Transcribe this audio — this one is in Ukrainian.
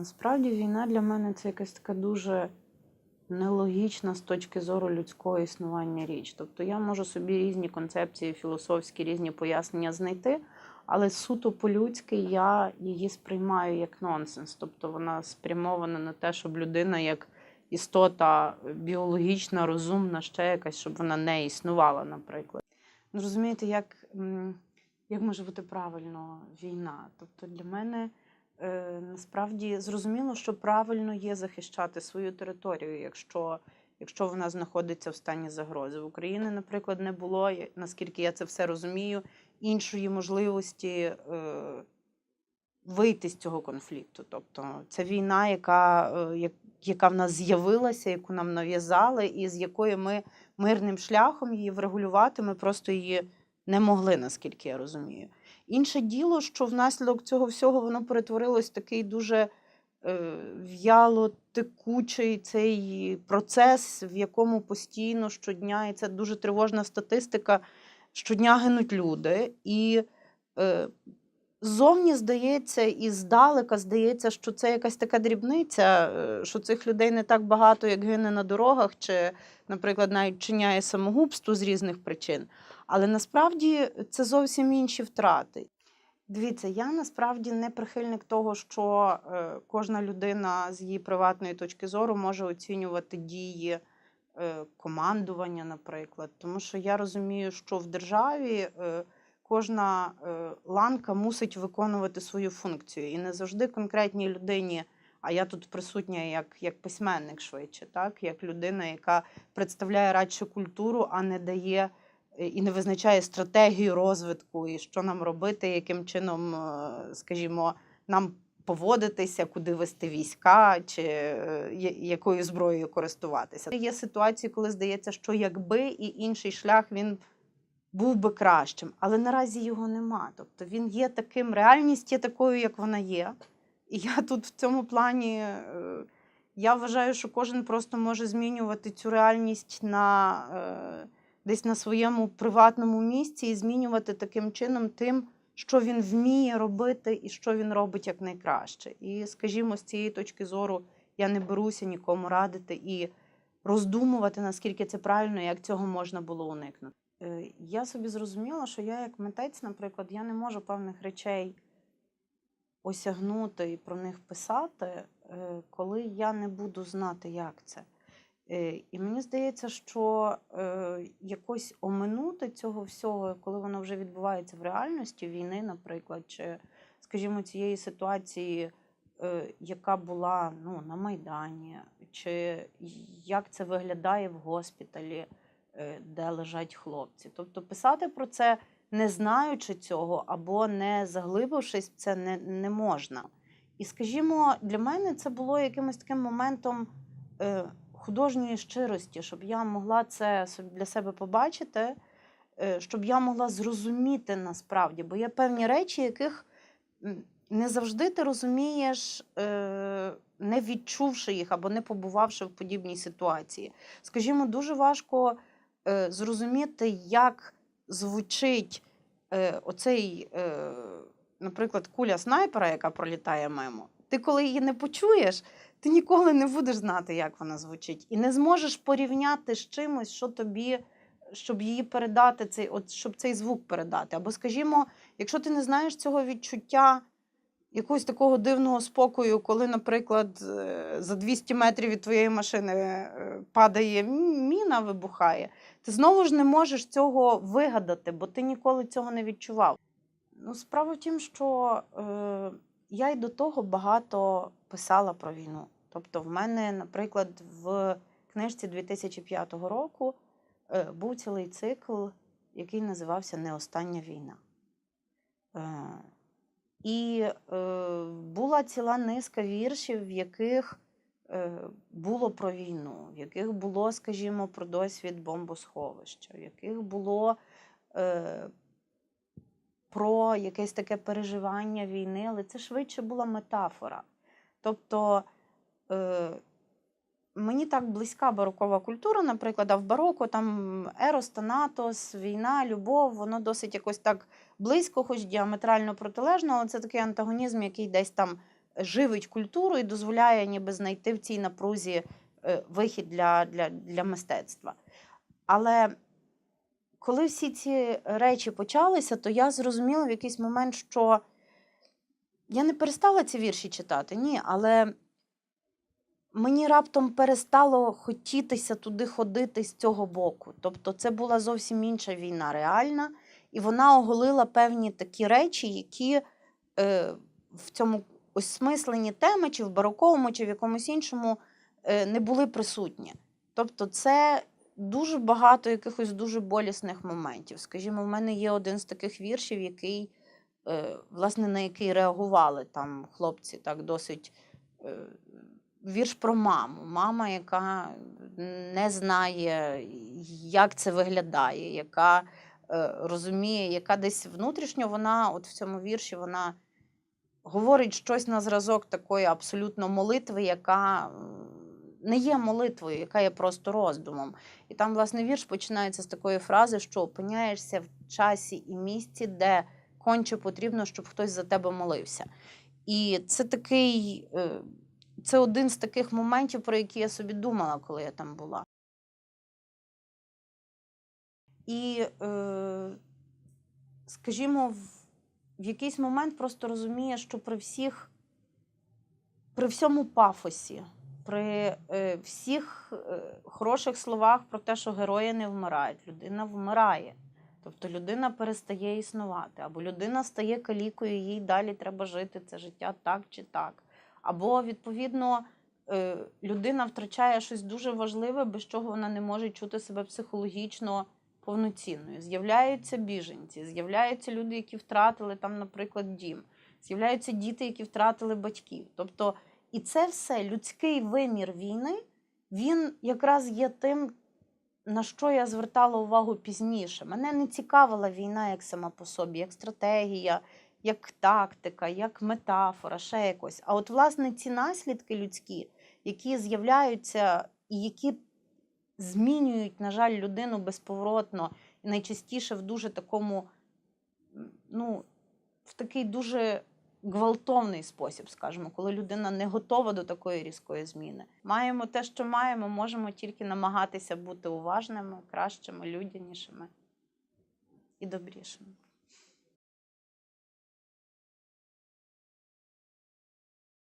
Насправді війна для мене це якась така дуже нелогічна з точки зору людського існування річ. Тобто я можу собі різні концепції, філософські, різні пояснення знайти, але суто по-людськи я її сприймаю як нонсенс. Тобто вона спрямована на те, щоб людина як істота біологічна, розумна, ще якась, щоб вона не існувала, наприклад. Ну, розумієте, як, як може бути правильно війна? Тобто для мене насправді зрозуміло, що правильно є захищати свою територію, якщо, якщо вона знаходиться в стані загрози. В Україні, наприклад, не було, наскільки я це все розумію, іншої можливості е, вийти з цього конфлікту. Тобто це війна, яка, е, яка в нас з'явилася, яку нам нав'язали, і з якої ми мирним шляхом її врегулювати, ми просто її не могли, наскільки я розумію. Інше діло, що внаслідок цього всього воно перетворилось в такий дуже е, в'яло текучий цей процес, в якому постійно щодня, і це дуже тривожна статистика, щодня гинуть люди. І е, зовні здається, і здалека здається, що це якась така дрібниця, е, що цих людей не так багато, як гине на дорогах, чи, наприклад, навіть чиняє самогубство з різних причин. Але насправді це зовсім інші втрати. Дивіться, я насправді не прихильник того, що е, кожна людина з її приватної точки зору може оцінювати дії е, командування, наприклад. Тому що я розумію, що в державі е, кожна ланка мусить виконувати свою функцію. І не завжди конкретній людині, а я тут присутня як, як письменник швидше, так? як людина, яка представляє радше культуру, а не дає і не визначає стратегію розвитку, і що нам робити, яким чином, е, скажімо, нам поводитися, куди вести війська, чи е, якою зброєю користуватися. Є ситуації, коли здається, що якби і інший шлях він був би кращим, але наразі його нема. Тобто він є таким, реальність є такою, як вона є. І я тут в цьому плані. е, Я вважаю, що кожен просто може змінювати цю реальність на е, десь на своєму приватному місці і змінювати таким чином тим, що він вміє робити і що він робить якнайкраще. І, скажімо, з цієї точки зору я не беруся нікому радити і роздумувати, наскільки це правильно, як цього можна було уникнути. Е, Я собі зрозуміла, що я як митець, наприклад, я не можу певних речей осягнути і про них писати, е, коли я не буду знати, як це. Е, І мені здається, що е, якось оминути цього всього, коли воно вже відбувається в реальності війни, наприклад, чи, скажімо, цієї ситуації, е, яка була ну, на Майдані, чи як це виглядає в госпіталі, де лежать хлопці. Тобто писати про це, не знаючи цього або не заглибившись це, не, не можна. І, скажімо, для мене це було якимось таким моментом художньої щирості, щоб я могла це для себе побачити, е, щоб я могла зрозуміти насправді. Бо є певні речі, яких не завжди ти розумієш, е, не відчувши їх або не побувавши в подібній ситуації. Скажімо, дуже важко е, зрозуміти, як звучить оцей, наприклад, куля снайпера, яка пролітає мимо. Ти коли її не почуєш, ти ніколи не будеш знати, як вона звучить, і не зможеш порівняти з чимось, що тобі, щоб її передати, цей, от, щоб цей звук передати. Або, скажімо, якщо ти не знаєш цього відчуття якогось такого дивного спокою, коли, наприклад, е, за 200 метрів від твоєї машини е, падає міна, вибухає, ти знову ж не можеш цього вигадати, бо ти ніколи цього не відчував. Ну, справа в тім, що е, я й до того багато писала про війну. Тобто, в мене, наприклад, в книжці 2005 року е, був цілий цикл, який називався Не остання війна. Е, і е, була ціла низка віршів, в яких було про війну, в яких було, скажімо, про досвід бомбосховища, в яких було про якесь таке переживання війни, але це швидше була метафора. Тобто е, мені так близька барокова культура, наприклад, а в бароко там Ерос, Танатос, війна, любов, воно досить якось так близько, хоч діаметрально протилежно, але це такий антагонізм, який десь там живить культуру і дозволяє ніби знайти в цій напрузі е, вихід для, для, для мистецтва. Але коли всі ці речі почалися, то я зрозуміла в якийсь момент, що я не перестала ці вірші читати, ні, але мені раптом перестало хотітися туди ходити з цього боку. Тобто це була зовсім інша війна, реальна, і вона оголила певні такі речі, які е, в цьому осмисленні теми, чи в бароковому, чи в якомусь іншому е, не були присутні. Тобто, це дуже багато якихось дуже болісних моментів. Скажімо, в мене є один з таких віршів, який, е, власне, на який реагували там хлопці так досить. Е, вірш про маму. Мама, яка не знає, як це виглядає, яка е, розуміє, яка десь внутрішньо вона, от в цьому вірші, вона говорить щось на зразок такої абсолютно молитви, яка не є молитвою, яка є просто роздумом. І там, власне, вірш починається з такої фрази, що опиняєшся в часі і місці, де конче потрібно, щоб хтось за тебе молився. І це такий. е, Це один з таких моментів, про які я собі думала, коли я там була. І, е, скажімо, в, в якийсь момент просто розуміє, що при всіх, при всьому пафосі, при е, всіх е, хороших словах про те, що герої не вмирають, людина вмирає. Тобто людина перестає існувати, або людина стає калікою, їй далі треба жити це життя так чи так. Або, відповідно, е, людина втрачає щось дуже важливе, без чого вона не може чути себе психологічно повноцінною. З'являються біженці, з'являються люди, які втратили там, наприклад, дім, з'являються діти, які втратили батьків. Тобто, і це все людський вимір війни, він якраз є тим, на що я звертала увагу пізніше. Мене не цікавила війна як сама по собі, як стратегія, як тактика, як метафора, ще якось. А от, власне, ці наслідки людські, які з'являються і які змінюють, на жаль, людину безповоротно, і найчастіше в дуже такому, ну, в такий дуже гвалтовний спосіб, скажімо, коли людина не готова до такої різкої зміни. Маємо те, що маємо, можемо тільки намагатися бути уважними, кращими, людянішими і добрішими.